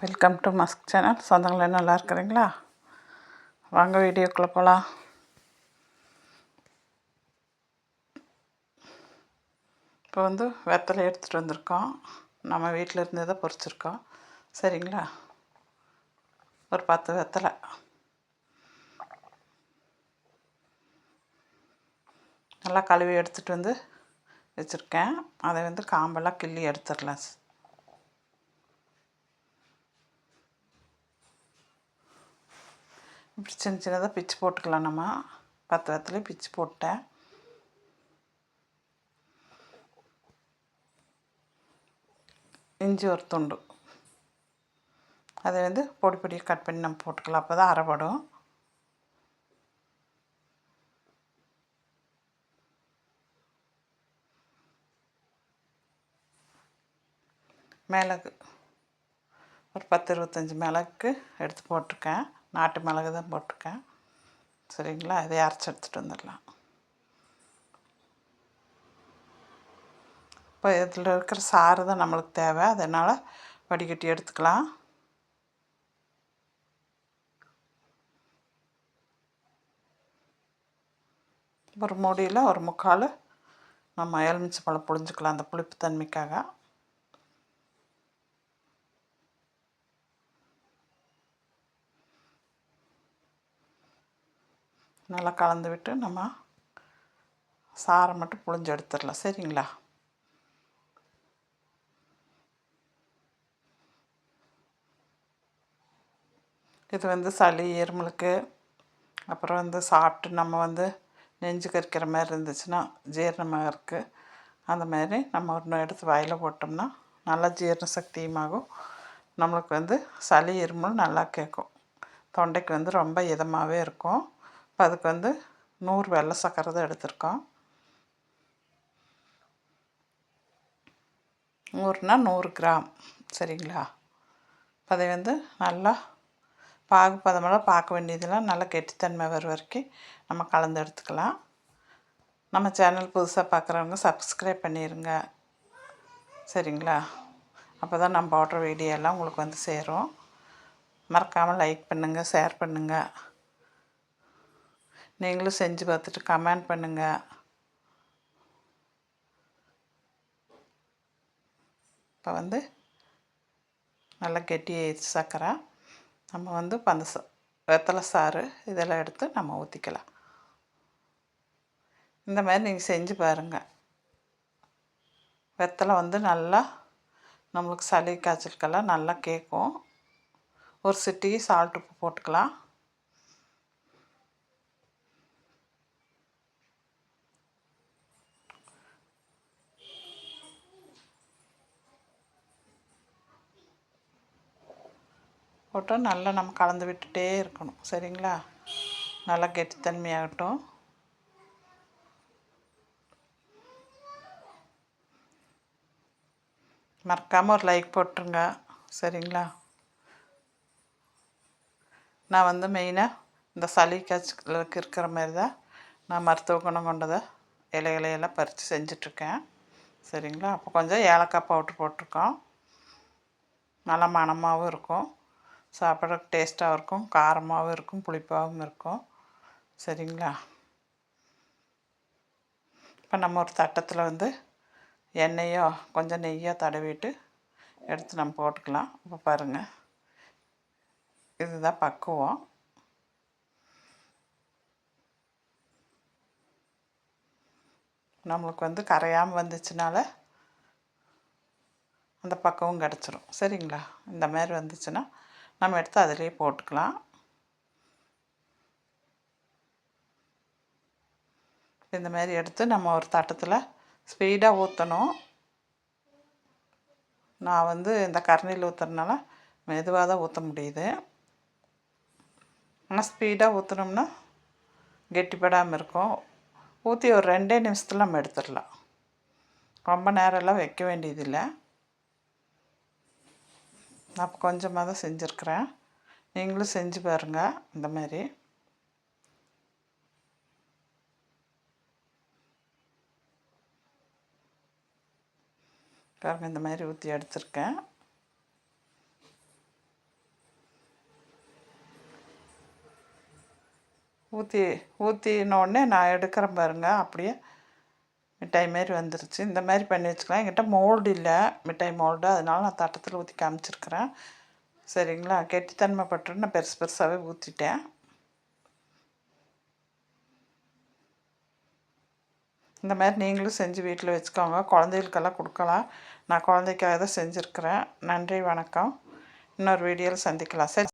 Welcome to Musk channel சொந்தங்களே நல்லா இருக்கிறீங்களா? வாங்க வீடியோக்குள்ளே போகலாம் இப்போ வந்து வெத்தலை எடுத்துகிட்டு வந்திருக்கோம். நம்ம வீட்டில் இருந்ததை பொறிச்சிருக்கோம் சரிங்களா? ஒரு பத்து வெத்தலை. நல்லா கழுவி எடுத்துகிட்டு வந்து வச்சுருக்கேன். அதை வந்து காம்பெல்லாம் கிள்ளி எடுத்துடலாம். இப்படி சின்ன சின்னதாக பிச்சு போட்டுக்கலாம். நம்ம பத்து பிச்சு போட்டேன். இஞ்சி ஒரு துண்டு. அதை வந்து பொடி பொடியாக கட் பண்ணி நம்ம போட்டுக்கலாம். அப்போ தான் அரைப்படும் மிளகு. ஒரு பத்து இருபத்தஞ்சி மிளகுக்கு எடுத்து போட்டிருக்கேன். நாட்டு மிளகு தான் போட்டிருக்கேன். சரிங்களா? இதை அரைச்சி எடுத்துகிட்டு வந்துடலாம். இப்போ இதில் இருக்கிற சாறு தான் நம்மளுக்கு தேவை. அதனால் வடிகட்டி எடுத்துக்கலாம். ஒரு மூடியில் ஒரு முக்கால் நம்ம எலுமிச்சை பழம் புழிஞ்சிக்கலாம் அந்த புளிப்பு தன்மைக்காக. நல்லா கலந்து விட்டு நம்ம சாரை மட்டும் புழிஞ்சு எடுத்துடலாம். சரிங்களா? இது வந்து சளி இருமலுக்கு அப்புறம் வந்து சாப்பிட்டு நம்ம வந்து நெஞ்சு கறிக்கிற மாதிரி இருந்துச்சுன்னா ஜீரணமாக இருக்குது அந்த மாதிரி நம்ம ஒன்று எடுத்து வாயில் போட்டோம்னா நல்லா ஜீரண சக்தியுமாகும். நம்மளுக்கு வந்து சளி இருமல் நல்லா கேட்கும். தொண்டைக்கு வந்து ரொம்ப இதமாகவே இருக்கும். இப்போ அதுக்கு வந்து நூறு வெள்ளை சக்கரை தான் எடுத்திருக்கோம். நூறுனா நூறு கிராம் சரிங்களா? இப்போ அதை வந்து நல்லா பாகு பதமெல்லாம் பார்க்க வேண்டியதெல்லாம் நல்லா கெட்டித்தன்மை வர வரைக்கும் நம்ம கலந்து எடுத்துக்கலாம். நம்ம சேனல் புதுசாக பார்க்குறவங்க சப்ஸ்கிரைப் பண்ணிடுங்க சரிங்களா? அப்போ தான் நம்ம போடுற வீடியோ எல்லாம் உங்களுக்கு வந்து சேரும். மறக்காமல் லைக் பண்ணுங்கள் ஷேர் பண்ணுங்கள் நீங்களும் செஞ்சு பார்த்துட்டு கமெண்ட் பண்ணுங்கள் இப்போ வந்து நல்லா கெட்டி சக்கரை. நம்ம வந்து பந்த வெத்தலை சாறு இதெல்லாம் எடுத்து நம்ம ஊற்றிக்கலாம் இந்த மாதிரி நீங்கள் செஞ்சு பாருங்கள் வெத்தலை வந்து நல்லா நம்மளுக்கு சளி காய்ச்சலுக்கெல்லாம் நல்லா கேட்கும். ஒரு சிட்டி சால்ட் உப்பு போட்டுக்கலாம். போட்டு நல்லா நம்ம கலந்து விட்டுட்டே இருக்கணும். சரிங்களா? நல்லா கெட்டித்தன்மையாகட்டும். மறக்காமல் ஒரு லைக் போட்டுருங்க. சரிங்களா? நான் வந்து மெயினாக இந்த சளி காய்ச்சலுக்கு இருக்கிற மாதிரி தான் நான் மருத்துவ குணம் கொண்டதை இலைகளையெல்லாம் பறித்து செஞ்சிட்ருக்கேன். சரிங்களா? அப்போ கொஞ்சம் ஏலக்காய் பவுட்ரு போட்டிருக்கோம். நல்லா மணமாகவும் இருக்கும். சாப்பிட டேஸ்ட்டாகவும் இருக்கும் காரமாகவும் இருக்கும் புளிப்பாகவும் இருக்கும். சரிங்களா? இப்போ நம்ம ஒரு தட்டத்தில் வந்து எண்ணெயோ கொஞ்சம் நெய்யோ தடவிட்டு எடுத்து நம்ம போட்டுக்கலாம். இப்போ பாருங்கள் இதுதான் பக்குவம். நம்மளுக்கு வந்து கரையாமல் வந்துச்சுனால அந்த பக்குவம் கிடச்சிரும். சரிங்களா? இந்த மாதிரி வந்துச்சுன்னா நம்ம எடுத்து அதிலே போட்டுக்கலாம். இந்த மாதிரி எடுத்து நம்ம ஒரு தட்டத்தில் ஸ்பீடாக ஊற்றணும் நான் வந்து இந்த கரண்டியில் ஊற்றுறதுனால மெதுவாக தான் ஊற்ற முடியுது. ஆனால் ஸ்பீடாக ஊற்றுனோம்னா கெட்டிப்படாமல் இருக்கும். ஊற்றி ஒரு ரெண்டே நிமிஷத்தில் நம்ம எடுத்துடலாம். ரொம்ப நேரம்லாம் வைக்க வேண்டியதில்லை. நான் கொஞ்சமாக தான் செஞ்சுருக்கிறேன். நீங்களும் செஞ்சு பாருங்கள் இந்த மாதிரி. பாருங்க இந்த மாதிரி ஊற்றி எடுத்திருக்கேன். ஊற்றி ஊற்றினோடனே நான் எடுக்கிறேன் பாருங்கள் அப்படியே மிட்டாய் மாரி வந்துருச்சு. இந்த மாதிரி பண்ணி வச்சுக்கலாம். என்கிட்ட மோல்டு இல்லை. மிட்டாய் மோல்டு அதனால நான் தட்டத்தில் ஊற்றி காமிச்சிருக்கிறேன். சரிங்களா? கெட்டித்தன்மை பட்டு நான் பெருசு பெருசாகவே ஊற்றிட்டேன் இந்த மாதிரி நீங்களும் செஞ்சு வீட்டில் வச்சுக்கோங்க. குழந்தைகளுக்கெல்லாம் கொடுக்கலாம். நான் குழந்தைக்காக தான் செஞ்சுருக்கிறேன். நன்றி வணக்கம். இன்னொரு வீடியோவில் சந்திக்கலாம். சரி.